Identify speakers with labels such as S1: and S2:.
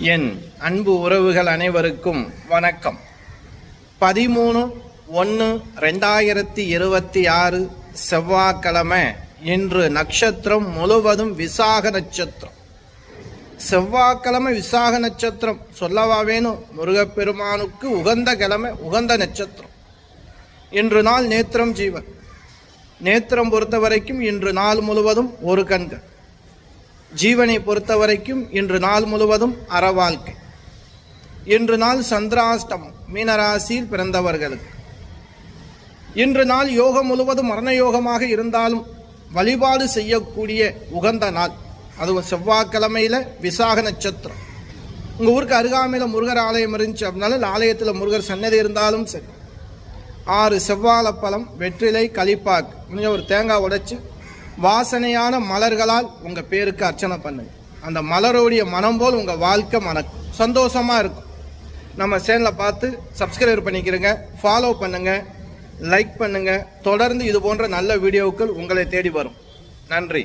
S1: என் அன்பு உறவுகள் அனைவருக்கும் வணக்கம். பதிமூணு ஒன்று ரெண்டாயிரத்தி இருபத்தி ஆறு செவ்வாய்க்கிழமை இன்று நட்சத்திரம் முழுவதும் விசாக நட்சத்திரம். செவ்வாய்க்கிழமை விசாக நட்சத்திரம் சொல்லவா வேணும்? முருகப்பெருமானுக்கு உகந்த கிழமை உகந்த நட்சத்திரம். இன்று நாள் நேத்திரம் ஜீவன். நேத்திரம் பொறுத்த வரைக்கும் இன்று நாள் முழுவதும் ஒரு கண்கள். ஜீவனை பொறுத்த வரைக்கும் இன்று நாள் முழுவதும் அறவாழ்க்கை. இன்று நாள் சந்திராஷ்டமம் மீனராசியில் பிறந்தவர்களுக்கு. இன்று நாள் யோகம் முழுவதும் மரண யோகமாக இருந்தாலும் வழிபாடு செய்யக்கூடிய உகந்த நாள். அதுவும் செவ்வாய்க்கிழமையில் விசாக நட்சத்திரம். உங்கள் ஊருக்கு அருகாமையில் முருகர் ஆலயம் இருந்துச்சு அப்படின்னாலும் ஆலயத்தில் முருகர் சன்னதி இருந்தாலும் சரி. ஆறு செவ்வாழைப்பழம் வெற்றிலை களிப்பாக்கு. முடிஞ்ச ஒரு தேங்காய் உடைச்சு வாசனையான மலர்களால் உங்கள் பேருக்கு அர்ச்சனை பண்ணுங்க. அந்த மலருடைய மனம் போல் உங்கள் வாழ்க்கை மணக்கும். சந்தோஷமாக இருக்கும். நம்ம சேனலை பார்த்து சப்ஸ்கிரைப் பண்ணிக்கிறங்க ஃபாலோ பண்ணுங்கள் லைக் பண்ணுங்கள் தொடர்ந்து இது போன்ற நல்ல வீடியோக்கள் உங்களை தேடி வரும். நன்றி.